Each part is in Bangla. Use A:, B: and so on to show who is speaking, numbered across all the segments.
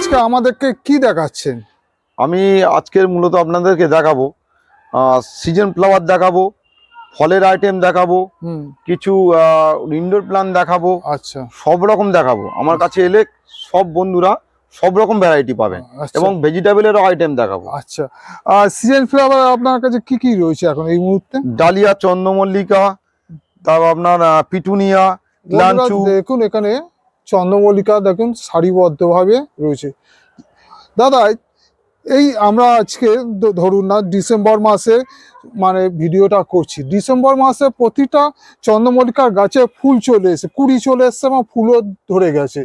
A: আজকে আমাদেরকে কি দেখাচ্ছেন?
B: আমি আজকের মূলত আপনাদেরকে দেখাবো সিজন ফ্লাওয়ার দেখাবো ফলের আইটেম দেখাবো কিছু ইনডোর প্ল্যান দেখাবো
A: আচ্ছা।
B: সব রকম দেখাবো। আমার কাছে এলে সব বন্ধুরা সব রকম ভ্যারাইটি পাবেন
A: আচ্ছা।
B: এবং ভেজিটেবলেরও আইটেম দেখাবো।
A: আচ্ছা। আর সিজন ফ্লাওয়ার আপনার কাছে কি কি রয়েছে এখন এই মুহূর্তে?
B: ডালিয়া চন্দ্রমল্লিকা তারপর আপনার পিটুনিয়া লাঞ্চু।
A: দেখুন এখানে চন্দ্রমল্লিকা দেখুন সারিবদ্ধভাবে রয়েছে। দাদা এই আমরা আজকে ধরুন না ডিসেম্বর মাসে মানে ভিডিওটা করছি। ডিসেম্বর মাসে প্রতিটা চন্দ্রমল্লিকার গাছে ফুল চলে এসে কুড়ি চলে এসছে এবং ফুলও ধরে গেছে।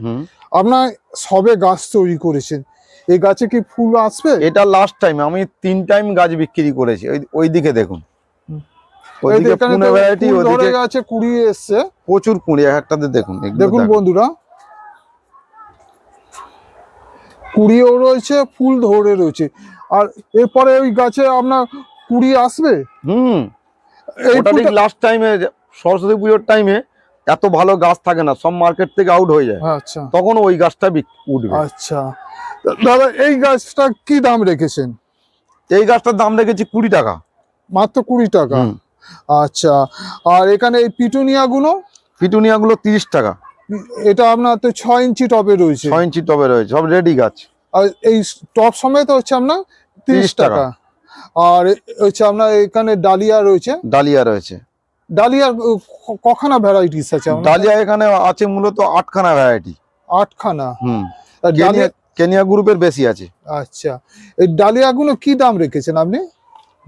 A: আপনার সবে গাছ তৈরি করেছেন। এই গাছে কি ফুল আসবে?
B: এটা লাস্ট টাইম আমি তিন টাইম গাছ বিক্রি করেছি। ওই- দিকে দেখুন। ওইদিকে
A: কুড়ি এসছে।
B: প্রচুর কুড়ি একটাতে দেখুন
A: দেখুন। বন্ধুরা কুড়িও রয়েছে ফুল ধরে রয়েছে। আর এরপরে ওই গাছে আপনার কুড়ি আসবে?
B: হুম। ওটা ঠিক লাস্ট টাইমে সরস্বতী পুজোর টাইমে এত ভালো গাছ থাকে না সব মার্কেট থেকে আউট হয়ে যায়।
A: আচ্ছা।
B: তখন ওই গাছটা উঠবে।
A: আচ্ছা। দাদা এই গাছটা কি দাম রেখেছেন?
B: এই গাছটার দাম রেখেছি কুড়ি টাকা।
A: মাত্র কুড়ি টাকা। আচ্ছা। আর এখানে এই পিটুনিয়া গুলো
B: পিটুনিয়া গুলো তিরিশ টাকা।
A: এটা আপনার তো ছয় ইঞ্চি টবে রয়েছে।
B: ছয় ইঞ্চি টবে রয়েছে সব রেডি গাছ।
A: আর এই টপ সমেত হচ্ছে আপনার তিরিশ
B: টাকা।
A: আর হচ্ছে আপনার এখানে ডালিয়া রয়েছে।
B: ডালিয়া রয়েছে।
A: ডালিয়ার ক- কখানা ভ্যারাইটিস আছে
B: ডালিয়া এখানে আছে মূলত আটখানা ভ্যারাইটি
A: আটখানা?
B: হুম।
A: আর
B: কেনিয়া গ্রুপের বেশি আছে।
A: আচ্ছা। এই ডালিয়াগুলো কি দাম রেখেছেন আপনি?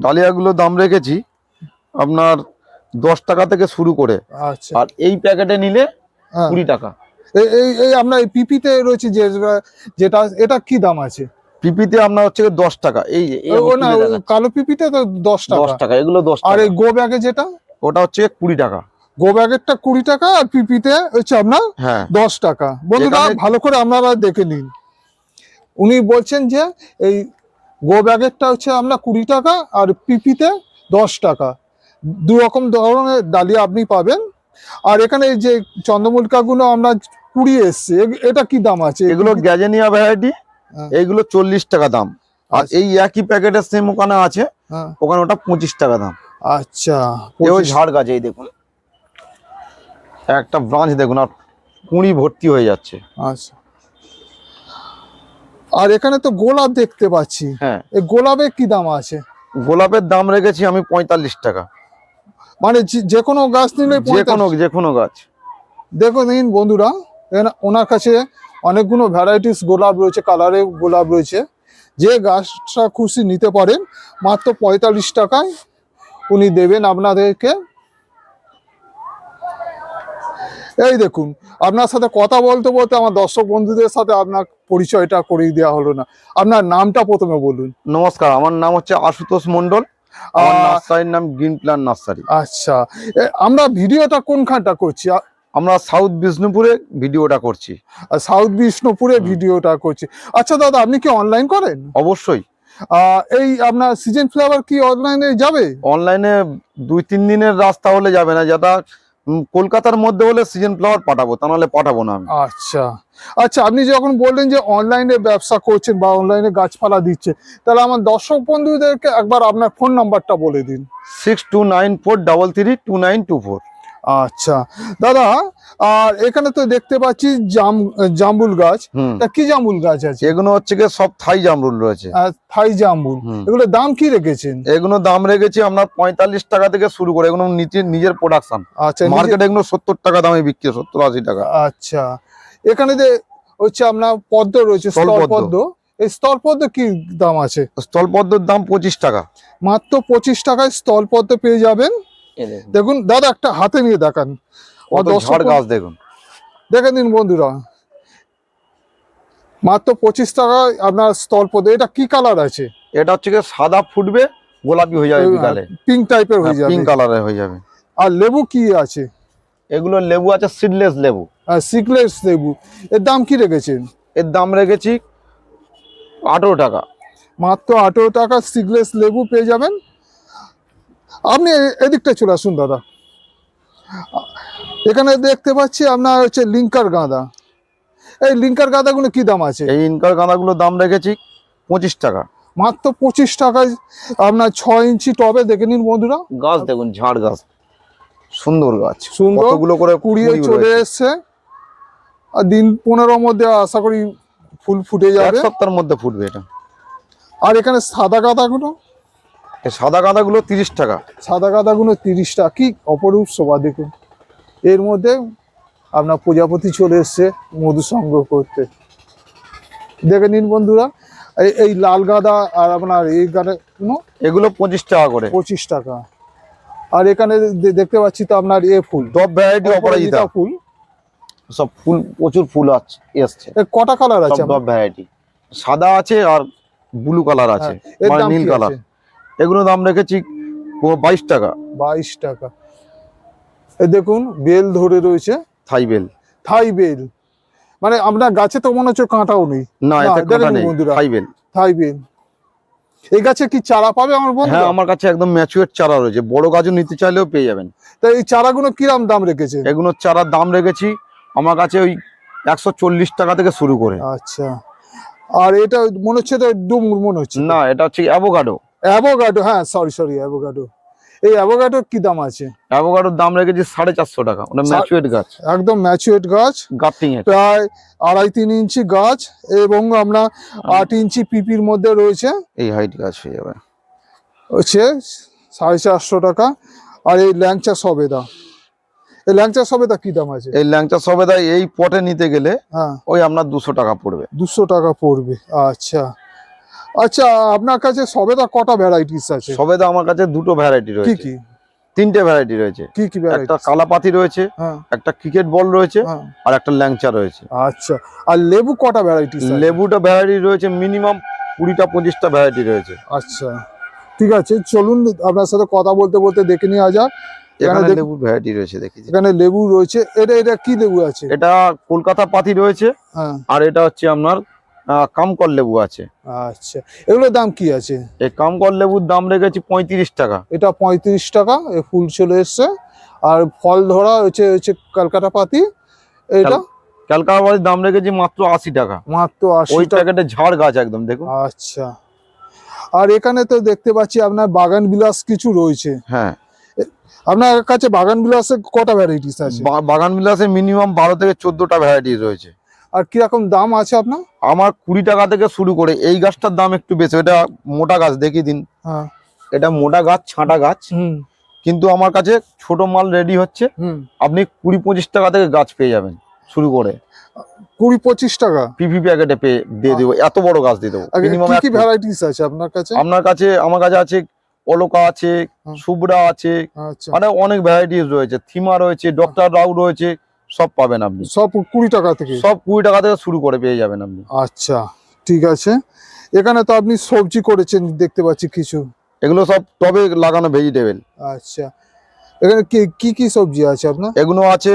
B: ডালিয়াগুলো দাম রেখেছি আপনার দশ টাকা থেকে শুরু করে।
A: আচ্ছা।
B: আর এই প্যাকেটে নিলে। কুড়ি টাকা।
A: এই- এই আপনার এই পিপিতে রয়েছে যে যেটা এটা কি দাম আছে?
B: পিপিতে আপনার হচ্ছে দশ টাকা। এই
A: না। কালো পিপিতে তো দশ
B: দশ
A: টাকা
B: টাকা এগুলো দশ
A: আর এই গো ব্যাগে যেটা?
B: ওটা হচ্ছে কুড়ি টাকা।
A: গো ব্যাগেরটা কুড়ি টাকা আর পিপিতে হচ্ছে আপনার
B: হ্যাঁ।
A: দশ টাকা। বন্ধুরা ভালো করে আপনারা দেখে নিন। উনি বলছেন যে এই গো ব্যাগেরটা হচ্ছে আপনার কুড়ি টাকা আর পিপিতে দশ টাকা। দু রকম ধরনের ডালিয়া আপনি পাবেন। আর এখানে এই যে চন্দ্রমল্লিকাগুলো আমরা কুড়ি এসছে এটা কি দাম আছে?
B: এগুলো গ্যাজেনিয়া ভ্যারাইটি। এইগুলো চল্লিশ টাকা দাম। আর
A: আচ্ছা।
B: এই একই প্যাকেটের সেম ওখানে আছে
A: হ্যাঁ,
B: ওখানে ওটা পঁচিশ টাকা দাম।
A: আচ্ছা
B: ওই ঝাড় গাছ এই দেখুন। একটা ব্রাঞ্চ দেখুন আর কুঁড়ি ভর্তি হয়ে যাচ্ছে।
A: আচ্ছা। আর এখানে তো গোলাপ দেখতে পাচ্ছি।
B: হ্যাঁ।
A: এই গোলাপের কি দাম আছে?
B: গোলাপের দাম রেখেছি আমি পঁয়তাল্লিশ টাকা।
A: মানে যে- কোনো গাছ নিলে
B: যে কোনো যে কোনো গাছ।
A: দেখো দিন বন্ধুরা ওনার কাছে অনেকগুলো ভ্যারাইটিস গোলাপ রয়েছে কালারে গোলাপ রয়েছে। যে গাছটা খুশি নিতে পারেন মাত্র পঁয়তাল্লিশ টাকায় উনি দেবেন আপনাদেরকে। এই দেখুন আপনার সাথে কথা বলতে বলতে আমার দর্শক বন্ধুদের সাথে আপনার পরিচয়টা করিয়ে দেওয়া হলো না। আপনার নামটা প্রথমে বলুন।
B: নমস্কার আমার নাম হচ্ছে আশুতোষ
A: আহ,
B: নার্সারির নাম গ্রিন প্ল্যান নার্সারি।
A: আচ্ছা। আমরা ভিডিওটা কোনখানটা করছি?
B: আমরা সাউথ বিষ্ণুপুরে ভিডিওটা করছি।
A: আর সাউথ বিষ্ণুপুরে ভিডিওটা করছি। আচ্ছা দাদা আপনি কি অনলাইন করেন?
B: অবশ্যই।
A: এই আপনার সিজন ফ্লেভার কি অনলাইনে যাবে?
B: অনলাইনে দুই তিন দিনের রাস্তা হলে যাবে না যেটা কলকাতার মধ্যে হলে সিজন ফ্লাওয়ার পাঠাবো তা নাহলে পাঠাবো না আমি।
A: আচ্ছা। আচ্ছা আপনি যখন বললেন যে অনলাইনে ব্যবসা করছেন বা অনলাইনে গাছপালা দিচ্ছে তাহলে আমার দর্শক বন্ধুদেরকে একবার আপনার ফোন নাম্বারটা বলে দিন।
B: Six two nine four double three two nine two four
A: আচ্ছা। দাদা আর এখানে তো দেখতে পাচ্ছি জাম জাম্বুল গাছ। তা কি জাম্বুল গাছ আছে?
B: এগুলো হচ্ছে গিয়ে সব থাই জামরুল রয়েছে।
A: থাই জাম্বুল
B: হুম।
A: এগুলোর দাম কি রেখেছেন?
B: এগুলো দাম রেখেছি আমরা পঁয়তাল্লিশ টাকা থেকে শুরু করে এগুলো নিজের নিজের প্রোডাকশন
A: আচ্ছা
B: মার্কেটে এগুলো সত্তর টাকা দামে বিক্রি সত্তর আশি টাকা।
A: আচ্ছা। এখানে যে হচ্ছে আপনার পদ্ম রয়েছে।
B: স্থলপদ্ম
A: এই স্থলপদ্ম কি দাম আছে?
B: স্থলপদ্মর দাম পঁচিশ টাকা।
A: মাত্র পঁচিশ টাকায় স্থলপদ্ম পেয়ে যাবেন। দেখুন। দাদা একটা হাতে নিয়ে দেখান।
B: গাছ দেখুন।
A: দেখে নিন বন্ধুরা। মাত্র পঁচিশ টাকায় আপনার স্থলপদ্ম এটা কি কালার আছে?
B: এটা হচ্ছে সাদা ফুটবে গোলাপি হয়ে যাবে বিকালে।
A: পিঙ্ক টাইপের হয়ে যাবে।
B: পিঙ্ক কালারে হয়ে যাবে।
A: আর লেবু কি আছে?
B: এগুলো লেবু আছে সিডলেস লেবু।
A: সিডলেস লেবু। এর দাম কি রেখেছেন?
B: এর দাম রেখেছি আঠেরো টাকা।
A: মাত্র আঠেরো টাকা সিডলেস লেবু পেয়ে যাবেন। আপনি এ- এদিকটা চলে আসুন দাদা। এখানে দেখতে পাচ্ছি আপনার হচ্ছে লিঙ্কার গাঁদা। এই লিঙ্কার গাঁদাগুলো কি দাম আছে?
B: এই ইনকার গাঁদাগুলোর দাম রেখেছি পঁচিশ টাকা।
A: মাত্র পঁচিশ টাকায় আপনার ছয় ইঞ্চি টবে দেখে নিন বন্ধুরা।
B: গাছ দেখুন ঝাড় গাছ। সুন্দর গাছ।
A: সুন্দর।
B: করে
A: কুড়িয়ে
B: কুড়ি
A: চলে। এসছে। আর দিন পনেরোর মধ্যে আশা করি ফুল ফুটে যাবে।
B: সপ্তাহের মধ্যে ফুটবে এটা।
A: আর এখানে সাদা গাঁদাগুলো?
B: সাদা গাঁদাগুলো তিরিশ টাকা।
A: সাদা গাঁদাগুলো তিরিশ টাকা। কি অপরূপ শোভা দেখুন। এর মধ্যে আপনার প্রজাপতি চলে এসছে মধু সংগ্রহ করতে। দেখে নিন বন্ধুরা এই লাল গাঁদা আর আপনার এই গাঁদাগুলো
B: এগুলো পঁচিশ টাকা করে।
A: পঁচিশ টাকা। আর এখানে দেখতে পাচ্ছি তো আপনার এ ফুল।
B: টপ ভ্যারাইটি অপরাজিতা
A: ফুল।
B: সব ফুল প্রচুর ফুল আছে এসছে।
A: কটা কালার আছে
B: টপ ভ্যারাইটি সাদা আছে আর ব্লু কালার আছে
A: হ্যাঁ,
B: মানে নীল কালার
A: আছে?
B: এগুলো দাম রেখেছি বাইশ টাকা।
A: বাইশ টাকা। এই দেখুন বেল ধরে রয়েছে।
B: থাই বেল।
A: থাই বেল। মানে আপনার গাছে তো মনে হচ্ছে কাঁটাও নেই।
B: না
A: বন্ধুরা।
B: থাই বেল।
A: থাই বেল। এই গাছে কি চারা পাবে আমার বন্ধু?
B: হ্যাঁ আমার কাছে একদম ম্যাচুয়ার চারা রয়েছে। বড় গাছও নিতে চাইলেও পেয়ে যাবেন।
A: তা এই চারাগুলো কিরাম দাম রেখেছে?
B: এগুলোর চারার দাম রেখেছি আমার কাছে ওই একশো চল্লিশ টাকা থেকে শুরু করে।
A: আচ্ছা। আর এটা মনে হচ্ছে ডুমুর মনে হচ্ছে।
B: না এটা হচ্ছে অ্যাভোকাডো।
A: অ্যাভোগাডো হ্যাঁ সরি সরি অ্যাভোগাডো এই অ্যাভোগাডোর কি দাম আছে?
B: অ্যাভোকাডোর দাম রেখেছি সাড়ে চারশো টাকা। ওটা ম্যাচুয়েট গাছ।
A: একদম ম্যাচুয়েট গাছ।
B: গাপ্টিং
A: প্রায় আড়াই তিন ইঞ্চি গাছ এবং আপনার আট ইঞ্চি পিপির মধ্যে রয়েছে।
B: এই হাইট গাছ হয়ে যাবে।
A: হচ্ছে সাড়ে চারশো টাকা। আর এই ল্যাংচা সবেদা। এই ল্যাংচা সবেদা কি দাম আছে?
B: এই ল্যাংচা সবেদা এই পটে নিতে গেলে
A: হ্যাঁ।
B: ওই আপনার দুশো টাকা পড়বে।
A: দুশো টাকা পড়বে। আচ্ছা। আচ্ছা আপনার কাছে সবেদা কটা ভ্যারাইটিস আছে?
B: সবেদা আমার কাছে দুটো ভ্যারাইটি রয়েছে।
A: কি?
B: কি তিনটে ভ্যারাইটি রয়েছে।
A: কি কি
B: একটা
A: ভ্যারাইটি
B: কালাপাতি রয়েছে
A: হ্যাঁ।
B: একটা ক্রিকেট বল রয়েছে
A: হ্যাঁ।
B: আর একটা ল্যাংচা রয়েছে।
A: আচ্ছা আর লেবু কটা ভ্যারাইটিস
B: লেবুটা ভ্যারাইটি রয়েছে মিনিমাম কুড়িটা পঁচিশটা ভ্যারাইটি রয়েছে।
A: আচ্ছা ঠিক আছে চলুন আপনার সাথে কথা বলতে বলতে দেখে নেওয়া যাক। এখানে দেখ-
B: লেবুর ভ্যারাইটি রয়েছে দেখেছি।
A: এখানে লেবু রয়েছে এটা এটা কি লেবু আছে?
B: এটা কলকাতা পাতি রয়েছে
A: হ্যাঁ।
B: আর এটা হচ্ছে আপনার আহ, কামকল লেবু আছে।
A: আচ্ছা এগুলোর দাম কি আছে?
B: এই কামকল লেবুর দাম রেখেছি পঁয়ত্রিশ টাকা।
A: এটা পঁয়ত্রিশ টাকা এ ফুল চলে এসছে। আর ফল ধরা হচ্ছে হচ্ছে কলকাতা পাতি। এটা?
B: ক্যালকাটার দাম রেখেছি মাত্র আশি টাকা।
A: মাত্র আশি
B: ওই প্যাকেটে ঝাড় গাছ একদম দেখুন।
A: আচ্ছা। আর এখানে তো দেখতে পাচ্ছি আপনার বাগান বিলাস কিছু রয়েছে।
B: হ্যাঁ।
A: আপনার কাছে বাগান বিলাসের কটা ভ্যারাইটিস আছে?
B: বাগান বিলাসে মিনিমাম বারো থেকে চোদ্দটা ভ্যারাইটিস রয়েছে।
A: আর কীরকম দাম আছে আপনার?
B: আমার কুড়ি টাকা থেকে শুরু করে এই গাছটার দাম একটু বেশি এটা মোটা গাছ দেখিয়ে দিন।
A: হ্যাঁ।
B: এটা মোটা গাছ ছাঁটা গাছ। কিন্তু আমার কাছে ছোট মাল রেডি হচ্ছে। আপনি কুড়ি পঁচিশ টাকা থেকে গাছ পেয়ে যাবেন শুরু করে।
A: কুড়ি পঁচিশ টাকা?
B: পিপি প্যাকেটে পেয়ে দিয়ে দেবো এত বড় গাছ দিয়ে দেবো। মিনিমাম
A: কি ভ্যারাইটিস আছে আপনার কাছে?
B: আপনার কাছে আমার কাছে আছে অলকা আছে সুবরা আছে
A: আচ্ছা।
B: মানে অনেক ভ্যারাইটিস রয়েছে। থিমা রয়েছে ডক্টর রাউ রয়েছে সব পাবেন আপনি।
A: সব কুড়ি টাকা থেকে?
B: সব কুড়ি টাকা থেকে শুরু করে পেয়ে যাবেন আপনি।
A: আচ্ছা ঠিক আছে। এখানে তো আপনি সবজি করেছেন দেখতে পাচ্ছি কিছু।
B: এগুলো সব টবে লাগানো ভেজিটেবল
A: আচ্ছা এখানে কি কি সবজি আছে আপনার?
B: এগুলো আছে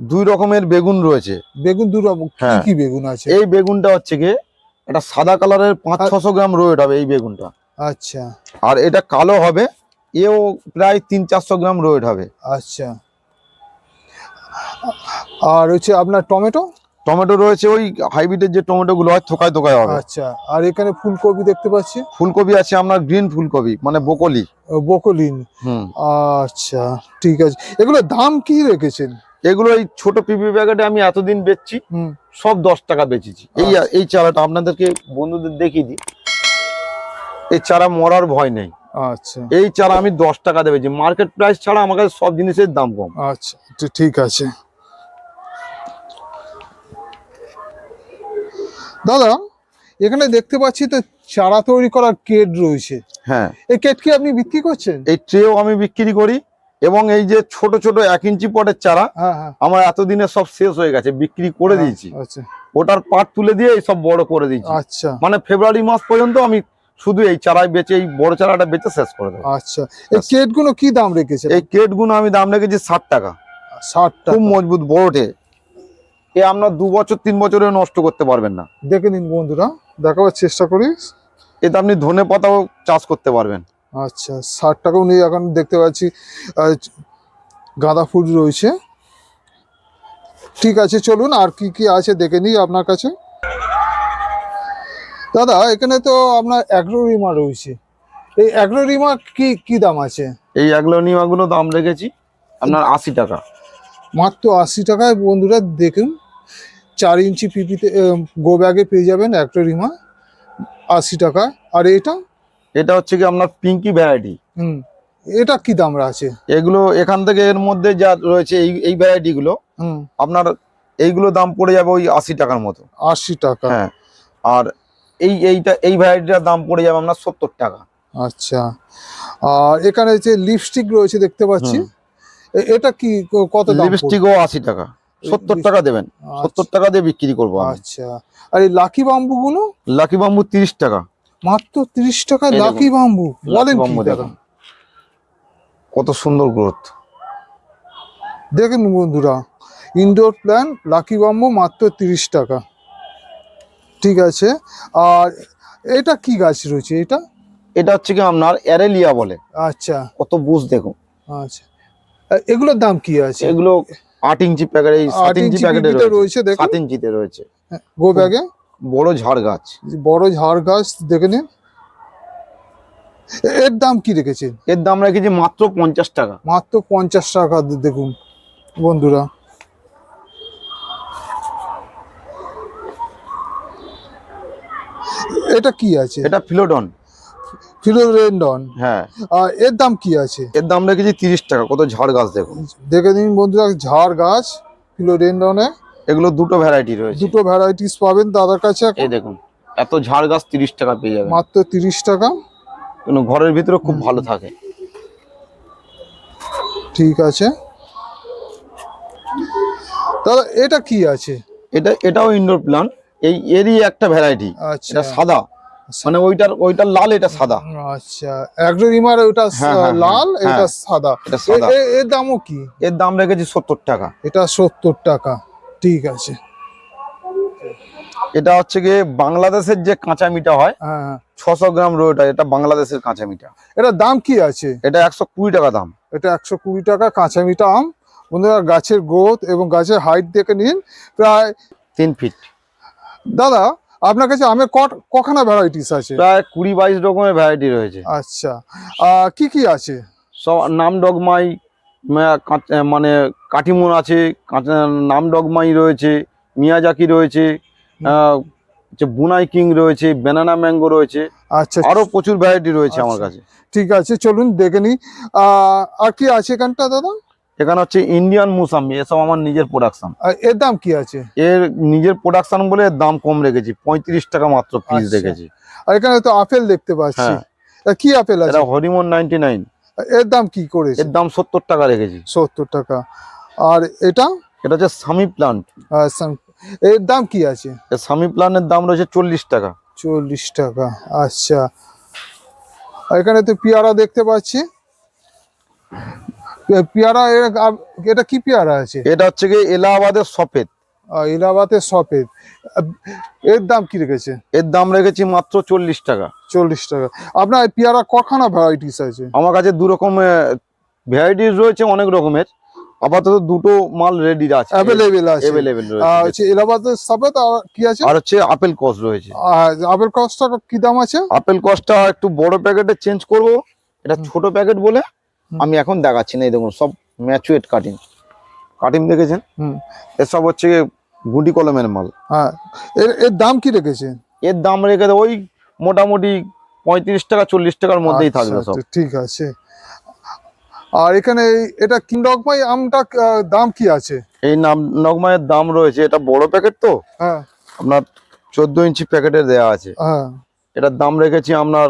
B: দুই রকমের বেগুন রয়েছে।
A: বেগুন দু রকম কি
B: হ্যাঁ।
A: কি বেগুন আছে?
B: এই বেগুনটা হচ্ছে কি এটা সাদা কালারের পাঁচ ছশো গ্রাম রোয়েট হবে এই বেগুনটা।
A: আচ্ছা।
B: আর এটা কালো হবে এও প্রায় তিন চারশো গ্রাম রোয়েট হবে
A: আচ্ছা। আর হচ্ছে আপনার টমেটো?
B: টমেটো রয়েছে ওই হাইব্রিডের যে টমেটো গুলো হয় থোকায় থোকায় হবে।
A: আচ্ছা আর এখানে ফুলকপি দেখতে পাচ্ছি?
B: ফুলকপি আছে আপনার গ্রিন ফুলকপি মানে বকলি
A: বকলিন
B: হুম।
A: আচ্ছা ঠিক আছে। এগুলোর দাম কি রেখেছেন?
B: এগুলো এই ছোট পিপি প্যাকেটে আমি এতদিন বেচছি
A: হুম।
B: সব দশ টাকা বেচেছি। এই
A: আচ্ছা।
B: এই চারাটা আপনাদেরকে বন্ধুদের দেখিয়ে দিই। এই চারা মরার ভয় নেই।
A: আচ্ছা।
B: এই চারা আমি দশ টাকা দেবেছি মার্কেট প্রাইস ছাড়া আমার কাছে সব জিনিসের দাম কম।
A: আচ্ছা ঠিক আছে। দাদা এখানে দেখতে পাচ্ছি তো চারা তৈরি করার কেট রয়েছে।
B: হ্যাঁ।
A: এই কেট কি আপনি বিক্রি করছেন?
B: এই ট্রেও আমি বিক্রি করি এবং এই যে ছোট ছোট এক ইঞ্চি পটের চারা
A: হ্যাঁ হ্যাঁ।
B: আমার এতদিনে সব শেষ হয়ে গেছে বিক্রি করে দিয়েছি।
A: আচ্ছা।
B: ওটার পাট তুলে দিয়ে সব বড় করে দিয়েছি।
A: আচ্ছা।
B: মানে ফেব্রুয়ারি মাস পর্যন্ত আমি শুধু এই চারাই বেচে এই বড় চারাটা বেচে শেষ করে দেবো।
A: আচ্ছা এই কেটগুলো কি দাম রেখেছে
B: এই কেটগুলো আমি দাম রেখেছি ষাট টাকা।
A: ষাট টাকা।
B: খুব মজবুত বড়টে। এ আপনার দু বছর তিন বছরে নষ্ট করতে পারবেন না।
A: দেখে নিন বন্ধুরা দেখাবার চেষ্টা করি।
B: এতে আপনি ধনে পাতাও চাষ করতে পারবেন।
A: আচ্ছা ষাট টাকা উনি এখন দেখতে পাচ্ছি গাঁদা ফুল রয়েছে। ঠিক আছে চলুন আর কি কি আছে দেখে নিই আপনার কাছে। দাদা এখানে তো আপনার অ্যাগ্রোরিমা রয়েছে। এই অ্যাগ্রোরিমা কি কি দাম আছে?
B: এই অ্যাগ্লোনিমাগুলো দাম রেখেছি আপনার আশি টাকা।
A: মাত্র আশি টাকায় বন্ধুরা দেখুন চার ইঞ্চি পিপিতে গো ব্যাগে পেয়ে যাবেন অ্যাগ্রোরিমা আশি টাকা। আর এটা?
B: এটা হচ্ছে কি আপনার পিঙ্কি ভ্যারাইটি
A: হুম এটা কি দাম আছে?
B: এগুলো এখান থেকে এর মধ্যে যা রয়েছে এই এই ভ্যারাইটি গুলো
A: হুম।
B: আপনার এইগুলো দাম পড়ে যাবে ওই আশি টাকার মতো।
A: আশি টাকা।
B: হ্যাঁ আর এই এইটা এই ভ্যারাইটিটার দাম পড়ে যাবে আপনার সত্তর টাকা।
A: আচ্ছা। আর এখানে যে লিপস্টিক রয়েছে দেখতে পাচ্ছি এটা কি কত দাম
B: লিপস্টিকও আশি টাকা। সত্তর টাকা দেবেন। সত্তর টাকা দিয়ে বিক্রি করব
A: আচ্ছা। আর এই লাকি বাম্বু গুলো?
B: লাকি বাম্বু তিরিশ টাকা।
A: মাত্র তিরিশ টাকা লাকি বাম্বু বলেন
B: কত সুন্দর গ্রোথ
A: দেখেন বন্ধুরা ইনডোর প্ল্যান লাকি বাম্বু মাত্র তিরিশ টাকা। ঠিক আছে। আর এটা কি গাছ রয়েছে এটা?
B: এটা হচ্ছে কি আপনার অ্যারেলিয়া বলে।
A: আচ্ছা।
B: কত বুঝ দেখুন।
A: আচ্ছা। এগুলোর দাম কি আছে?
B: এগুলো আট ইঞ্চি প্যাকেট এই সাত ইঞ্চি প্যাকেটে
A: রয়েছে। দেখুন।
B: সাত ইঞ্চিতে রয়েছে।
A: গো ব্যাগে।
B: বড় ঝাড় গাছ।
A: বড় ঝাড় গাছ দেখে নিন। এর দাম কি রেখেছেন?
B: এর দাম রেখেছি মাত্র পঞ্চাশ টাকা।
A: মাত্র পঞ্চাশ টাকা দেখুন বন্ধুরা। এটা কি আছে?
B: এটা ফিলোডন।
A: ফিলোরেন্ডন
B: হ্যাঁ।
A: আর এর দাম কি আছে?
B: এর দাম রেখেছি তিরিশ টাকা। কত ঝাড় গাছ দেখুন।
A: দেখে নিন বন্ধুরা ঝাড় গাছ ফিলোরেন্ডনে
B: এগুলো দুটো ভ্যারাইটি রয়েছে।
A: দুটো ভ্যারাইটিস পাবেন দাদার কাছে।
B: এই দেখুন এত ঝাড় গাছ তিরিশ টাকা পেয়ে যাবেন।
A: মাত্র তিরিশ টাকা।
B: কিন্তু ঘরের ভিতরে খুব ভালো থাকে।
A: ঠিক আছে। দাদা এটা কি আছে?
B: এটা এটাও ইনডোর প্লান্ট এই এরই একটা ভ্যারাইটি
A: আচ্ছা।
B: এটা সাদা। মানে ওইটার ওইটার লাল এটা সাদা।
A: আচ্ছা। অ্যাগ্রোরিমার ওটা
B: হ্যাঁ, হ্যাঁ,
A: লাল
B: হ্যাঁ,
A: এটা সাদা।
B: এটা সাদা
A: এর দামও কি?
B: এর দাম রেখেছি সত্তর টাকা।
A: এটা সত্তর টাকা। ঠিক আছে।
B: এটা হচ্ছে গিয়ে বাংলাদেশের যে কাঁচা মিঠা হয় ছশো গ্রাম রোটা এটা বাংলাদেশের কাঁচা মিঠা।
A: এটার দাম কি আছে?
B: এটা একশো কুড়ি টাকা দাম।
A: এটা একশো কুড়ি টাকা কাঁচা মিঠা আম। বন্ধুরা গাছের গ্রোথ এবং গাছের হাইট দেখে নিন। প্রায়
B: তিন ফিট
A: দাদা আপনার কাছে আমের কখানা ভ্যারাইটিস আছে?
B: প্রায় কুড়ি বাইশ রকমের ভ্যারাইটি রয়েছে।
A: আচ্ছা। কি কি আছে?
B: সব নাম ডগমাই মানে কাঠিমুন আছে নাম ডগমাই রয়েছে মিয়াজাকি রয়েছে বুনাই কিং রয়েছে বেনানা ম্যাঙ্গো রয়েছে
A: আচ্ছা।
B: আরও প্রচুর ভ্যারাইটি রয়েছে আমার
A: আচ্ছা।
B: কাছে।
A: ঠিক আছে চলুন দেখে নিই। আর কি আছে এখানটা দাদা?
B: এখানে হচ্ছে ইন্ডিয়ান মুসাম্বি এসব আমার নিজের প্রোডাকশন
A: এর দাম কি আছে?
B: এর নিজের প্রোডাকশন বলে দাম কম রেখেছি পঁয়ত্রিশ টাকা মাত্র পিস
A: আচ্ছা।
B: রেখেছি।
A: আর এখানে তো আপেল দেখতে পাচ্ছি।
B: হ্যাঁ।
A: কি আপেল আছে?
B: হরিমন নাইনটি নাইন
A: এর দাম কি করেছে?
B: এর দাম সত্তর টাকা রেখেছি।
A: সত্তর টাকা। আর এটা?
B: এটা হচ্ছে সামি প্লান্ট
A: এর দাম কি আছে?
B: সামি প্লান্টের দাম রয়েছে চল্লিশ টাকা।
A: চল্লিশ টাকা আচ্ছা। এখানে তো পেয়ারা দেখতে পাচ্ছি। পেয়ারা এটা কি পেয়ারা আছে?
B: এটা হচ্ছে কি এলাহাবাদের সফেদ।
A: এলাহাবাদের সফেদ। এর দাম কি রেখেছে?
B: এর দাম রেখেছি মাত্র চল্লিশ টাকা।
A: চল্লিশ টাকা। আপনার পেয়ারা কখানা ভ্যারাইটিস আছে?
B: আমার কাছে দু রকম ভ্যারাইটিস রয়েছে অনেক রকমের। আপাতত দুটো মাল রেডি আছে।
A: অ্যাভেলেবেল আছে।
B: অ্যাভেলেবেল
A: আর
B: রয়েছে
A: সফেদ আর কি আছে?
B: আর হচ্ছে আপেল কস রয়েছে।
A: আপেল কস্টটা কি দাম আছে?
B: আপেল কসটা একটু বড় প্যাকেটে চেঞ্জ করব। এটা। ছোট প্যাকেট বলে। আমি এখন দেখাচ্ছি না এই দেখুন সব ম্যাচুয়েট কাটিং কাটিং দেখেছেন?
A: হুম।
B: এসব হচ্ছে গুটি কলমের মাল।
A: হ্যাঁ। এর এর দাম কি রেখেছে?
B: এর দাম রেখে ওই মোটামুটি পঁয়ত্রিশ টাকা চল্লিশ টাকার মধ্যেই
A: আচ্ছা,
B: থাকবে সব।
A: আচ্ছা, ঠিক আছে। আর এখানে এটা কিংডকমাই আমটা দাম কি আছে?
B: এই নাম নগমায়ের দাম রয়েছে এটা বড় প্যাকেট তো?
A: হ্যাঁ।
B: আপনার চোদ্দ ইঞ্চি প্যাকেটের দেওয়া আছে।
A: হ্যাঁ।
B: এটার দাম রেখেছি আপনার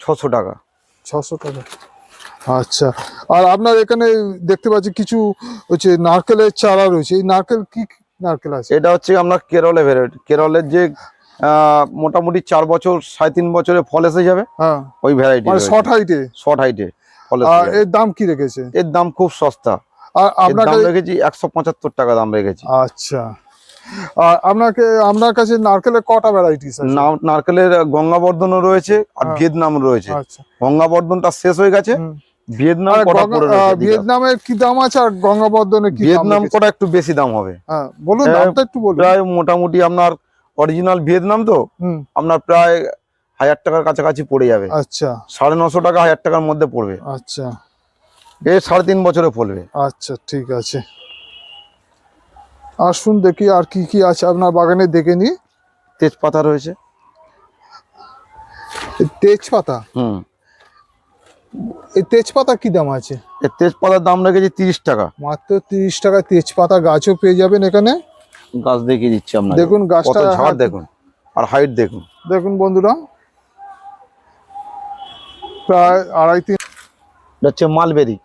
B: ছশো টাকা।
A: ছশো টাকা। আচ্ছা। আর আপনার এখানে দেখতে পাচ্ছি কিছু হচ্ছে নারকেলের চারা রয়েছে। এই নারকেল কি নারকেল আছে?
B: এটা হচ্ছে আপনার কেরলে ভ্যারাইটি কেরলের যে মোটামুটি চার বছর সাড়ে তিন বছরে ফল এসে যাবে
A: হ্যাঁ।
B: ওই ভ্যারাইটি
A: মানে শর্ট হাইটে?
B: শর্ট হাইটে
A: এর দাম কি রেখেছে?
B: এর দাম খুব সস্তা।
A: আর আপনার
B: দাম রেখেছি একশো পঁচাত্তর টাকা দাম রেখেছি।
A: আচ্ছা। আর আপনাকে আপনার কাছে নারকেলের কটা ভ্যারাইটিস
B: নারকেলের গঙ্গাবর্ধনও রয়েছে আর
A: হ্যাঁ।
B: ভিয়েতনাম রয়েছে।
A: আচ্ছা।
B: গঙ্গাবর্ধনটা শেষ হয়ে গেছে। ভিয়েতনাম
A: আর
B: কটা পড়ে রয়েছে দীঘা।
A: কি দাম আছে আর গঙ্গাবর্ধনের কি
B: ভিয়েতনাম? কটা একটু বেশি দাম হবে।
A: হ্যাঁ বলুন দামটা একটু বলুন।
B: প্রায় মোটামুটি আপনার অরিজিনাল ভিয়েতনাম তো আপনার প্রায় হাজার টাকার কাছাকাছি পড়ে যাবে।
A: আচ্ছা।
B: সাড়ে নশো টাকা হাজার টাকার মধ্যে পড়বে।
A: আচ্ছা।
B: এ সাড়ে তিন বছরে পড়বে।
A: আচ্ছা ঠিক আছে। আসুন দেখি আর কি কি আছে আপনার বাগানে দেখে নি
B: তেজপাতা রয়েছে।
A: তেজপাতা?
B: হুম।
A: এই তেজপাতা কি দাম আছে?
B: এর তেজপাতার দাম রেখেছি তিরিশ টাকা।
A: মাত্র তিরিশ টাকা তেজপাতা গাছও পেয়ে যাবেন এখানে।
B: গাছ দেখিয়ে দিচ্ছি আপনাকে।
A: দেখুন গাছটা
B: ঝাড় দেখুন। আর হাইট দেখুন।
A: দেখুন বন্ধুরা। প্রায় আড়াই তিন
B: হচ্ছে মালবেরি।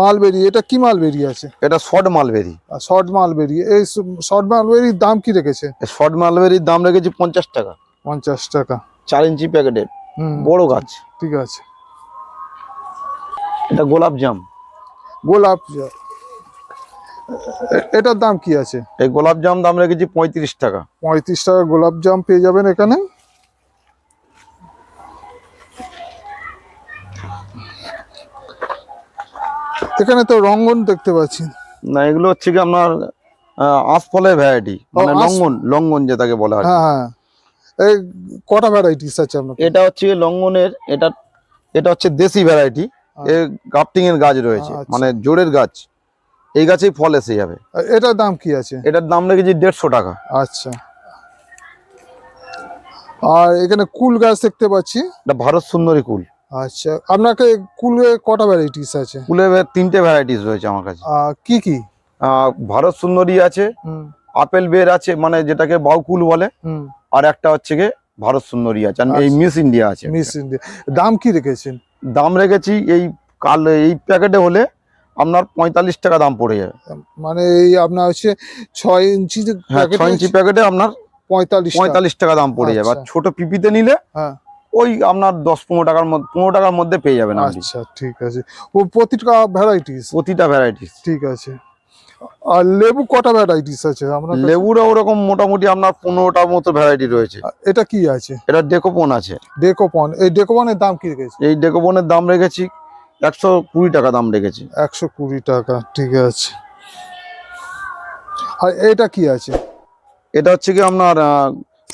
A: মালবেরি এটা কি মালবেরি আছে?
B: এটা শর্ট মালবেরি।
A: Short mulberry. এই শর্ট মালবেরির দাম কি রেখেছে?
B: শর্ট মালবেরির দাম রেখেছি পঞ্চাশ টাকা।
A: পঞ্চাশ টাকা।
B: চার ইঞ্চি প্যাকেটের। বড় গাছ।
A: ঠিক আছে।
B: এটা গোলাপ জাম।
A: গোলাপ। এ- এটার দাম কি আছে?
B: এই গোলাপ জাম দাম রেখেছি পঁয়ত্রিশ টাকা।
A: পঁয়ত্রিশ টাকা গোলাপ জাম পেয়ে যাবেন এখানে। এখানে তো রঙ্গন দেখতে পাচ্ছি।
B: না এগুলো হচ্ছে কি আপনার আঁশফলের ভ্যারাইটি মানে
A: লঙ্গন
B: লঙ্ঘন যেটাকে বলা হয়।
A: হ্যাঁ হ্যাঁ। এই কটা ভ্যারাইটিস আছে আপনার?
B: এটা হচ্ছে লঙ্গনের এটা এটা হচ্ছে দেশি ভ্যারাইটি এর গ্রাফটিং এর গাছ রয়েছে
A: আচ্ছা।
B: মানে জোরের গাছ। এই গাছেই ফল এসে যাবে।
A: এটার দাম কি আছে?
B: এটার দাম রেখেছি দেড়শো টাকা।
A: আচ্ছা। আর এখানে কুল গাছ দেখতে পাচ্ছি।
B: এটা ভারত সুন্দরী কুল।
A: আচ্ছা আপনাকে কুলে কটা ভ্যারাইটিস আছে?
B: কুলের ভে- তিনটে ভ্যারাইটিস রয়েছে আমার কাছে।
A: কি কি?
B: ভারত সুন্দরী আছে আপেল বের আছে মানে যেটাকে বাউকুল বলে আর একটা হচ্ছে কি ভারত সুন্দরী আছে আর এই
A: আচ্ছা।
B: মিস ইন্ডিয়া আছে।
A: Miss India. দাম কি রেখেছেন?
B: দাম রেখেছি এই কাল এই প্যাকেটে হলে আপনার পঁয়তাল্লিশ টাকা দাম পড়ে যাবে।
A: মানে এই আপনার হচ্ছে ছয় ইঞ্চি যে
B: হ্যাঁ
A: প্যাকেট
B: ছয় ইঞ্চি প্যাকেটে আপনার
A: পঁয়তাল্লিশ
B: পঁয়তাল্লিশ টাকা দাম পড়ে যাবে। আর
A: আচ্ছা।
B: ছোট পিপিতে নিলে
A: হ্যাঁ।
B: ওই আপনার দশ পনেরো টাকার মধ্যে পনেরো টাকার মধ্যে পেয়ে যাবেন
A: আচ্ছা ঠিক আছে। ও প্রতিটা ভ্যারাইটিস
B: প্রতিটা ভ্যারাইটিস
A: ঠিক আছে। আর লেবু কটা ভ্যারাইটিস আছে? আপনার কাছে?
B: লেবুরও ওরকম মোটামুটি আপনার পনেরোটার মতো ভ্যারাইটি রয়েছে।
A: এটা কি আছে?
B: এটা ডেকোপন আছে।
A: ডেকোপন। এই ডেকোপনের দাম কি রেখেছে?
B: এই ডেকোপনের দাম রেখেছি একশো কুড়ি টাকা দাম রেখেছি।
A: একশো কুড়ি টাকা ঠিক আছে। আর এটা কি আছে?
B: এটা হচ্ছে কি আপনার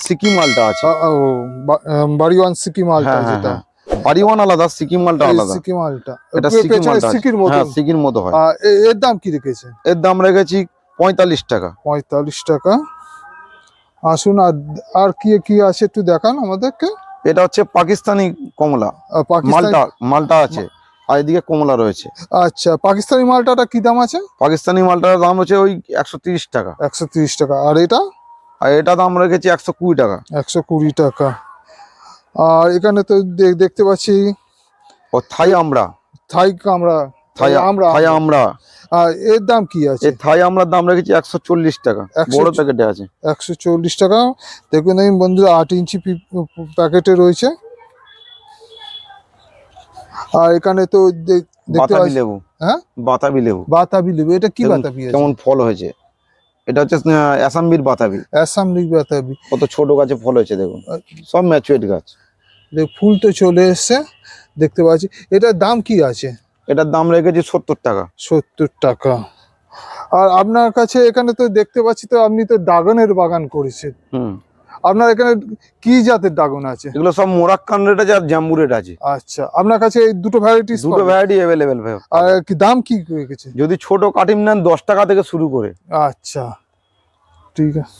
B: সিকিম মালটা আছে।
A: আ, ও বা- বাড়িওয়ান সিকিম মালটা
B: হ্যাঁ, হ্যাঁ,
A: যেটা।
B: হ্যাঁ। আলাদা সিকিম মালটা আলাদা।
A: সিকিম মালটা।
B: এটা সিকিম মালটা
A: সিকির মতো।
B: হ্যাঁ সিকির মতো হয়।
A: এর দাম কি রেখেছে?
B: এর দাম রেখেছি পঁয়তাল্লিশ টাকা।
A: পঁয়তাল্লিশ টাকা। আসুন আর আর কি কি আছে একটু দেখান আমাদেরকে।
B: এটা হচ্ছে পাকিস্তানি কমলা। মালটা মালটা আছে। আর এদিকে কমলা রয়েছে।
A: আচ্ছা পাকিস্তানি মালটাটা কি দাম আছে?
B: পাকিস্তানি মালটার দাম হচ্ছে ওই একশো তিরিশ টাকা।
A: একশো তিরিশ টাকা। আর এটা?
B: আর এটা দাম রেখেছি একশো কুড়ি টাকা।
A: একশো কুড়ি টাকা। আর এখানে তো দেখতে পাচ্ছি
B: ও থাই আমরা।
A: থাই কামড়া
B: থাই
A: আমরা।
B: থাই আমরা।
A: আর এর দাম কি আছে?
B: এই থাই আমরার দাম রেখেছি একশো চল্লিশ টাকা।
A: 140
B: বড় প্যাকেটে আছে।
A: একশো চল্লিশ টাকা। দেখুন এই বন্ধুরা আট ইঞ্চি প্যাকেটে রয়েছে। আর এখানে তো দেখতে
B: বাতাবি
A: পাচ্ছি
B: লেবু।
A: হ্যাঁ?
B: বাতাবি লেবু।
A: বাতাবি লেবু। এটা কি বাতাবি
B: কেমন ফল হয়েছে। এটা হচ্ছে অ্যাসাম্বির বাতাবি।
A: অ্যাসাম লিগ বাতাবি।
B: কত ছোট গাছে ফল হয়েছে দেখুন। সব ম্যাচুয়েট গাছ।
A: ফুল তো চলে এসছে দেখতে পাচ্ছি। এটার দাম কি আছে?
B: এটার দাম রেখেছি সত্তর টাকা।
A: সত্তর টাকা। আর আপনার কাছে এখানে তো দেখতে পাচ্ছি তো আপনি তো ড্রাগনের বাগান করেছেন।
B: হুম।
A: আপনার এখানে কি জাতের ড্রাগন আছে?
B: এগুলো সব মোরাক্কান রেট আছে আর জাম্বু রেট আছে।
A: আচ্ছা আপনার কাছে এই দুটো ভ্যারাইটিস
B: দুটো ভ্যারাইটি অ্যাভেলেবেল ভাই।
A: আর কি দাম কি রেখেছে
B: যদি ছোট কাটিম নেন দশ টাকা থেকে শুরু করে।
A: আচ্ছা ঠিক আছে।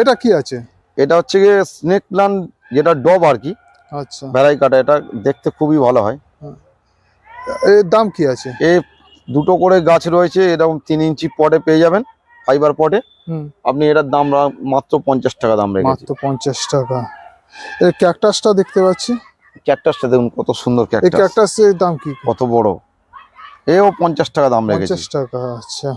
A: এটা কি আছে?
B: এটা হচ্ছে গিয়ে স্নেক প্লান্ট যেটা ডব আর কি
A: আচ্ছা।
B: ভ্যারাই কাটা এটা দেখতে খুবই ভালো হয়।
A: এর দাম কি আছে?
B: এ দুটো করে গাছ রয়েছে এরকম তিন ইঞ্চি পটে পেয়ে যাবেন ফাইবার পটে। আপনি এটার দাম মাত্র পঞ্চাশ টাকা দাম রেখে
A: মাত্র পঞ্চাশ টাকা। এই ক্যাকটাসটা দেখতে পাচ্ছি?
B: ক্যাকটাসটা দেখুন কত সুন্দর
A: এই
B: ক্যাকটাস
A: ক্যাকটাসের দাম কি?
B: কত বড়। এও পঞ্চাশ টাকা দাম রেখেছি।
A: পঞ্চাশ টাকা আচ্ছা।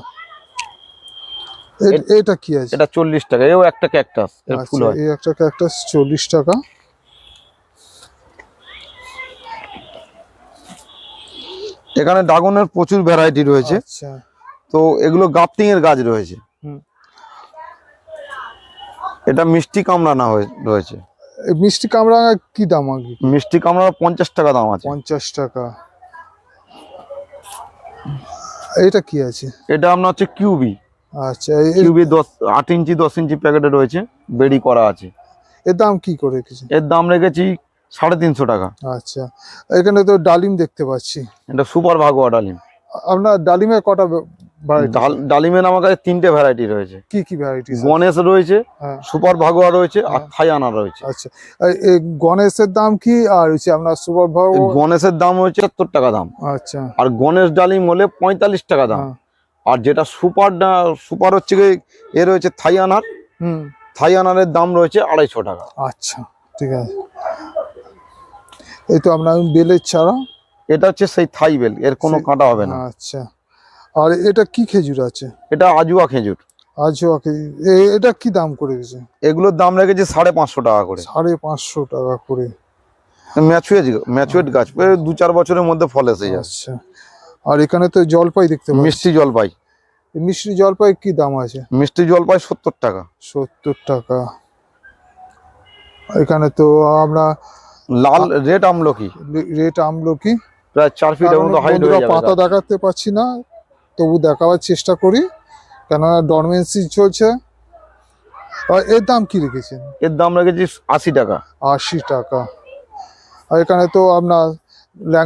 A: এটা কি আছে?
B: এটা চল্লিশ টাকা এও একটা ক্যাকটাস এর ফুল
A: আচ্ছা,
B: হয়।
A: এই একটা ক্যাকটাস চল্লিশ টাকা।
B: এখানে ড্রাগনের প্রচুর ভ্যারাইটি রয়েছে।
A: আচ্ছা।
B: তো এগুলো গাফটিং এর গাছ রয়েছে।
A: হুম।
B: এটা মিষ্টি কামরানা রয়েছে।
A: এই মিষ্টি কামড়া কি দাম আগে?
B: মিষ্টি কামড়া পঞ্চাশ টাকা দাম আছে।
A: পঞ্চাশ টাকা। এটা কি আছে?
B: এটা আপনার হচ্ছে কিউবি।
A: আচ্ছা
B: কিউবি দশ আট ইঞ্চি দশ ইঞ্চি প্যাকেটে রয়েছে বেরি করা আছে।
A: এর দাম কি করে রেখেছে
B: এর দাম রেখেছি সাড়ে তিনশো টাকা।
A: আচ্ছা এখানে তো ডালিম দেখতে পাচ্ছি।
B: এটা সুপার ভাগোয়া ডালিম।
A: আপনার ডালিমের কটা
B: ডালিমের আমার কাছে তিনটে ভ্যারাইটি রয়েছে।
A: কি কি ভ্যারাইটি
B: গণেশ রয়েছে
A: হ্যাঁ।
B: সুপার ভাগোয়া রয়েছে আর
A: হ্যাঁ।
B: থাইয়ানা রয়েছে।
A: আচ্ছা এই গণেশের দাম কি আর হচ্ছে আপনার সুপার
B: এই গণেশের দাম হচ্ছে সত্তর টাকা দাম।
A: আচ্ছা।
B: আর গণেশ ডালিম হলে পঁয়তাল্লিশ টাকা দাম।
A: হ্যাঁ,
B: আর যেটা সুপার সুপার হচ্ছে এ রয়েছে থাইয়ানার
A: হুম।
B: থাইয়ানারের দাম রয়েছে আড়াইশো টাকা।
A: আচ্ছা ঠিক আছে। এই তো আপনার বেলের ছাড়া
B: এটা হচ্ছে সেই থাই বেল এর কোনো কাঁটা হবে না।
A: আচ্ছা। আর এটা কি খেজুর আছে?
B: এটা আজুয়া খেজুর।
A: আজও এ- এটা কি দাম করে গেছে?
B: এগুলোর দাম রেখেছে সাড়ে পাঁচশো টাকা করে।
A: সাড়ে পাঁচশো টাকা করে।
B: ম্যাচুয়েট ম্যাচুয়েট গাছ দু চার বছরের মধ্যে ফল এসে যাচ্ছে।
A: আচ্ছা। আর এখানে তো জলপাই দেখতে
B: মিষ্টি জলপাই।
A: মিষ্টি জলপাই কি দাম আছে?
B: মিষ্টি জলপাই সত্তর টাকা।
A: সত্তর টাকা। এখানে তো আমরা
B: লাল রেড আমলকি।
A: রেট আমলকি।
B: প্রায় চার
A: ফিট
B: হয়ে
A: পাতা দেখাতে পাচ্ছি না তবু দেখাবার চেষ্টা করি। কেননা ডরমেন্সি চলছে। আর এর দাম কি রেখেছেন?
B: এর দাম রেখেছি আশি টাকা।
A: আশি টাকা। আর এখানে তো আপনার ল্যাং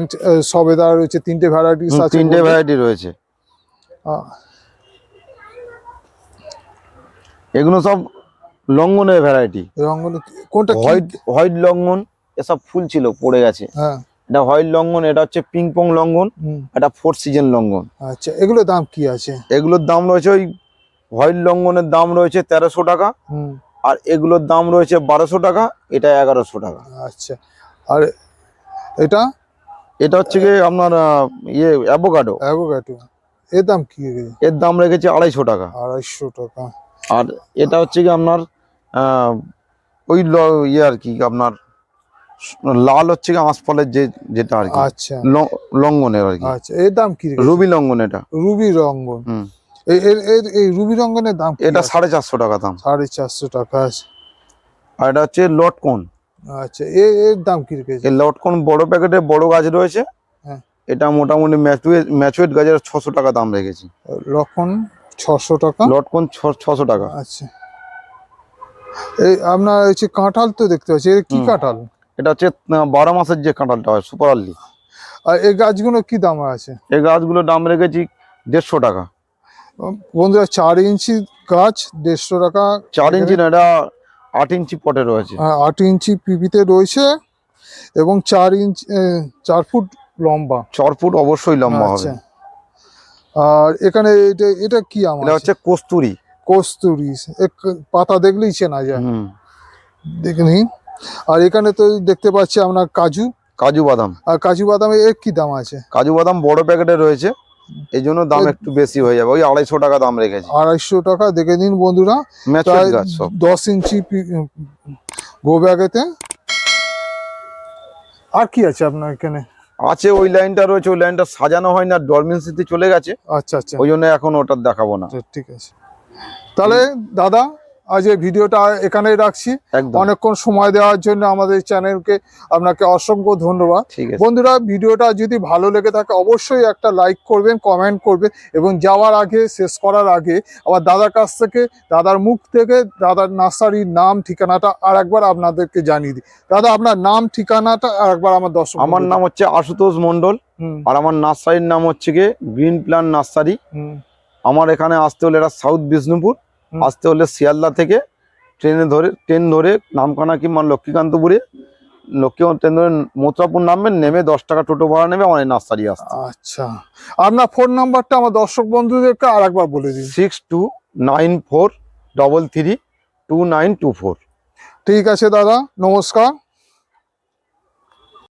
A: সবেদা রয়েছে তিনটে ভ্যারাইটিস
B: হুম,
A: আছে
B: তিনটে ভ্যারাইটি রয়েছে। এগুলো সব লঙ্ঘনের ভ্যারাইটি
A: রঙ্গন কোনটা
B: হোয়াইট হোয়াইট লঙ্ঘন এসব ফুল ছিল পড়ে গেছে।
A: হ্যাঁ।
B: এটা হোয়াইট লঙ্ঘন এটা হচ্ছে পিং পং লঙ্ঘন
A: হুম,
B: এটা ফোর সিজন লঙ্ঘন
A: আচ্ছা এগুলোর দাম কি আছে?
B: এগুলোর দাম রয়েছে ওই হোয়াইট লঙ্ঘনের দাম রয়েছে তেরোশো টাকা আর এগুলোর দাম রয়েছে বারোশো টাকা এটা এগারোশো টাকা।
A: আচ্ছা আর এটা?
B: এটা হচ্ছে কি আপনার ইয়ে অ্যাভোকাডো
A: অ্যাভোকাডো এর দাম কি
B: এর দাম রেখেছে আড়াইশো টাকা।
A: আড়াইশো টাকা।
B: আর এটা হচ্ছে কি আপনার ওই ল- ইয়ে আর কি আপনার লাল হচ্ছে কি আঁশফলের যে যেটা আর কি।
A: আচ্ছা।
B: ল- লঙ্ঘনের আর কি।
A: আচ্ছা এর দাম কি
B: রুবি লঙ্ঘন এটা।
A: রুবি রঙ্গন।
B: হুম।
A: এই এর এর এই রুবি রঙ্গনের দাম
B: এটা? সাড়ে চারশো টাকা দাম।
A: সাড়ে চারশো টাকা আছে।
B: আর এটা হচ্ছে লটকন।
A: আচ্ছা এর এর দাম কি রেখেছে?
B: এই লটকন বড় প্যাকেটে বড় গাছ রয়েছে।
A: হ্যাঁ।
B: এটা মোটামুটি ম্যাচুয়েট ম্যাচুয়েট গাছের ছশো টাকা দাম রেখেছি।
A: লক্ষণ ছশো টাকা?
B: লটকন ছশো টাকা।
A: আচ্ছা। এই আপনার হচ্ছে কাঁঠাল তো দেখতে পাচ্ছি এর কি কাঁঠাল?
B: এটা হচ্ছে বারো মাসের যে কাঁঠালটা হয় সুপার আর্লি।
A: আর এই গাছগুলো কি দাম আছে?
B: এই গাছগুলোর দাম রেখেছি দেড়শো টাকা।
A: বন্ধুরা চার ইঞ্চি গাছ দেড়শো টাকা।
B: চার ইঞ্চি না এটা আট ইঞ্চি পটে রয়েছে।
A: আহ, আট ইঞ্চি পিপিতে রয়েছে এবং চার ইঞ্চি চার ফুট লম্বা।
B: চার ফুট অবশ্যই লম্বা হবে।
A: আচ্ছা আর এখানে এটা এটা কি আম
B: এটা হচ্ছে কস্তুরি।
A: কস্তুরি। এক- পাতা দেখলেই চেনা যায়।
B: হুম।
A: দেখে নিন আর এখানে তো দেখতে পাচ্ছি আপনার কাজু।
B: কাজু বাদাম।
A: আর কাজু বাদামের এর কি দাম আছে?
B: কাজু বাদাম বড় প্যাকেটে রয়েছে। এই জন্য দাম একটু বেশি হয়ে যাবে। ওই আড়াইশো টাকা দাম রেখেছি।
A: আড়াইশো টাকা দেখে নিন বন্ধুরা। দশ ইঞ্চি গো ব্যাগেতে। আর কি আছে আপনার এখানে?
B: আছে ওই লাইনটা রয়েছে ওই লাইনটা সাজানো হয় না ডরমেন্সিতে চলে গেছে।
A: আচ্ছা আচ্ছা।
B: ওই জন্য এখন ওটা দেখাবো না।
A: আচ্ছা, ঠিক আছে। তাহলে দাদা আজ এই ভিডিওটা এখানেই রাখছি। অনেকক্ষণ সময় দেওয়ার জন্য আমাদের চ্যানেলকে আপনাকে অসংখ্য ধন্যবাদ। বন্ধুরা ভিডিওটা যদি ভালো লেগে থাকে অবশ্যই একটা লাইক করবেন কমেন্ট করবেন এবং যাওয়ার আগে শেষ করার আগে আবার দাদার কাছ থেকে দাদার মুখ থেকে দাদার নার্সারির নাম ঠিকানাটা আর একবার আপনাদেরকে জানিয়ে দিই। দাদা আপনার নাম ঠিকানাটা আর একবার আমার দর্শক
B: আমার নাম হচ্ছে আশুতোষ মন্ডল আর আমার নার্সারির নাম হচ্ছে গিয়ে গ্রিন প্ল্যান নার্সারি। আমার এখানে আসতে হলে এটা সাউথ বিষ্ণুপুর। আসতে হলে শিয়ালদা থেকে ট্রেনে ধরে ট্রেন ধরে নামখানা কিংবা লক্ষ্মীকান্তপুরে লক্ষ্মী ট্রেন ধরে মথুরাপুর নামবেন নেমে দশ টাকা টোটো ভাড়া নেবে আমার নার্সারি আসতে
A: আচ্ছা। আপনার ফোন নাম্বারটা আমার দর্শক বন্ধুদেরকে আর একবার বলে দিন।
B: Six two nine four double three two nine two four.
A: ঠিক আছে দাদা নমস্কার।